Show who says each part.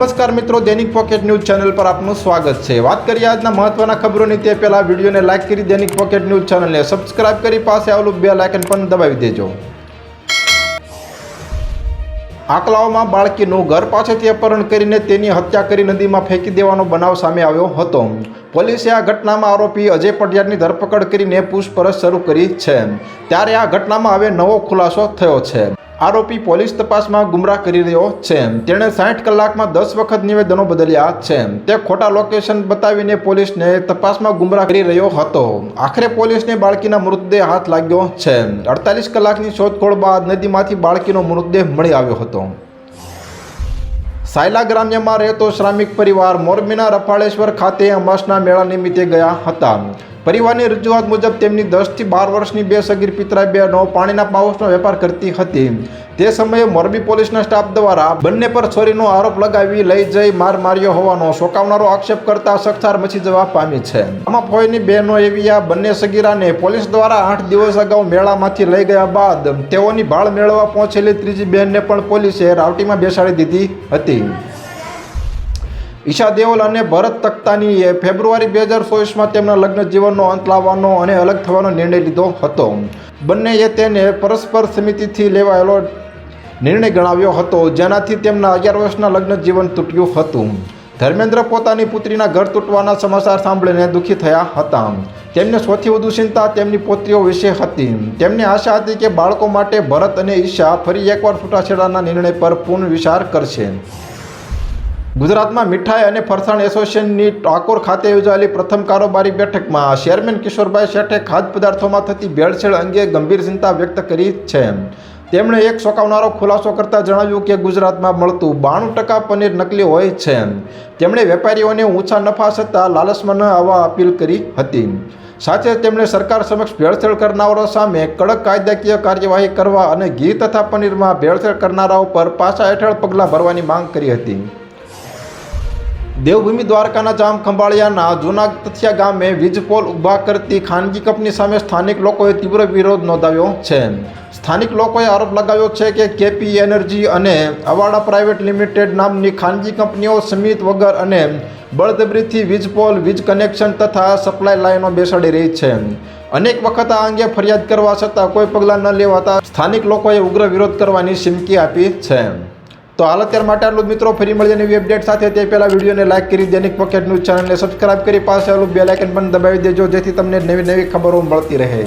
Speaker 1: નમસ્કાર મિત્રો, દૈનિક પોકેટ ન્યૂઝ ચેનલ પર આપનું સ્વાગત છે. વાત કરીએ આજના મહત્વના ખબરોની, તે પહેલા વિડીયોને લાઇક કરી દૈનિક પોકેટ ન્યૂઝ ચેનલને સબસ્ક્રાઇબ કરી પાસે આવેલું બે લાઇકન પણ દબાવી દેજો. આકલાઓમાં બાળકીનું ઘર પાસેથી અપહરણ કરીને તેની હત્યા કરી નદીમાં ફેંકી દેવાનો બનાવ સામે આવ્યો હતો. પોલીસે આ ઘટનામાં આરોપી અજય પટિયારની ધરપકડ કરીને પૂછપરછ શરૂ કરી છે. ત્યારે આ ઘટનામાં હવે નવો ખુલાસો થયો છે. આરોપી પોલીસ તપાસમાં ગુમરાહ કરી રહ્યો છે. તેણે સાઠ કલાકમાં દસ વખત નિવેદનો બદલ્યા છે. તે ખોટા લોકેશન બતાવીને પોલીસને તપાસમાં ગુમરાહ કરી રહ્યો હતો. આખરે પોલીસને બાળકીના મૃતદેહ હાથ લાગ્યો છે. અડતાલીસ કલાકની શોધખોળ બાદ નદીમાંથી બાળકીનો મૃતદેહ મળી આવ્યો હતો. સાયલા ગ્રામ્યમાં રહેતો શ્રામિક પરિવાર મોરબીના રફાળેશ્વર ખાતે અમાસના મેળા નિમિત્તે ગયા હતા. પરિવારની રજૂઆત મુજબ તેમની દસથી બાર વર્ષની બે સગીર પિતરાઈ બહેનો પાણીના પાઉસનો વેપાર કરતી હતી. તે સમયે મોરબી પોલીસના સ્ટાફ દ્વારા બંને પર છોરીનો આરોપ લગાવી લઈ જઈ માર માર્યો હોવાનો શોકાવનારો આક્ષેપ કરતા સખતાર મચી જવા પામી છે. આમાં ફોઈની બહેનો એવી આ બંને સગીરાને પોલીસ દ્વારા આઠ દિવસ અગાઉ મેળામાંથી લઈ ગયા બાદ તેઓની ભાળ મેળવવા પહોંચેલી ત્રીજી બહેનને પણ પોલીસે રાવટીમાં બેસાડી દીધી હતી. ઈશા દેઓલ અને ભરત તખ્તાનીએ ફેબ્રુઆરી બે હજાર ચોવીસમાં તેમના લગ્ન જીવનનો અંત લાવવાનો અને અલગ થવાનો નિર્ણય લીધો હતો. બંનેએ તેને પરસ્પર સમિતિથી લેવાયેલો નિર્ણય ગણાવ્યો હતો. જેનાથી તેમના અગિયાર વર્ષના લગ્ન જીવન તૂટ્યું હતું. ધર્મેન્દ્ર પોતાની પુત્રીના ઘર તૂટવાના સમાચાર સાંભળીને દુઃખી થયા હતા. તેમને સૌથી વધુ ચિંતા તેમની પોત્રીઓ વિશે હતી. તેમને આશા હતી કે બાળકો માટે ભરત અને ઈશા ફરી એકવાર છૂટાછેડાના નિર્ણય પર પૂર્ણ વિચાર કરશે. ગુજરાતમાં મીઠાઈ અને ફરસાણ એસોસિએશનની ટાકોર ખાતે યોજાયેલી પ્રથમ કારોબારી બેઠકમાં ચેરમેન કિશોરભાઈ શેઠે ખાદ્ય પદાર્થોમાં થતી ભેળસેળ અંગે ગંભીર ચિંતા વ્યક્ત કરી છે. તેમણે એક ચોંકાવનારો ખુલાસો કરતાં જણાવ્યું કે ગુજરાતમાં મળતું બાણું ટકા પનીર નકલી હોય છે. તેમણે વેપારીઓને ઊંચા નફા છતાં લાલચમાં ન આવવા અપીલ કરી હતી. સાથે તેમણે સરકાર સમક્ષ ભેળસેળ કરનારાઓ સામે કડક કાયદાકીય કાર્યવાહી કરવા અને ઘી તથા પનીરમાં ભેળસેળ કરનારાઓ પર પાછા હેઠળ પગલાં ભરવાની માંગ કરી હતી. દેવભૂમિ દ્વારકાના જામ ખંભાળિયાના જૂના તથિયા ગામે વીજ પોલ ઊભા કરતી ખાનગી કંપની સામે સ્થાનિક લોકોએ તીવ્ર વિરોધ નોંધાવ્યો છે. સ્થાનિક લોકોએ આરોપ લગાવ્યો છે કે કેપી એનર્જી અને અવાડા પ્રાઇવેટ લિમિટેડ નામની ખાનગી કંપનીઓ સમિત વગર અને બળદબરીથી વીજ પોલ, વીજ કનેક્શન તથા સપ્લાય લાઇનો બેસાડી રહી છે. અનેક વખત આ અંગે ફરિયાદ કરવા છતાં કોઈ પગલાં ન લેવાતા સ્થાનિક લોકોએ ઉગ્ર વિરોધ કરવાની ચીમકી આપી છે. તો હાલ અત્યાર માટે આટલું જ મિત્રો. ફરી મળીએ નવી અપડેટ સાથે. તે પહેલાં વિડીયોને લાઇક કરી દૈનિક પોકેટ ન્યૂઝ ચેનલને સબસ્ક્રાઇબ કરી, પાસે આવેલું બેલાઇકન પણ દબાવી દેજો, જેથી તમને નવી નવી ખબરો મળતી રહે.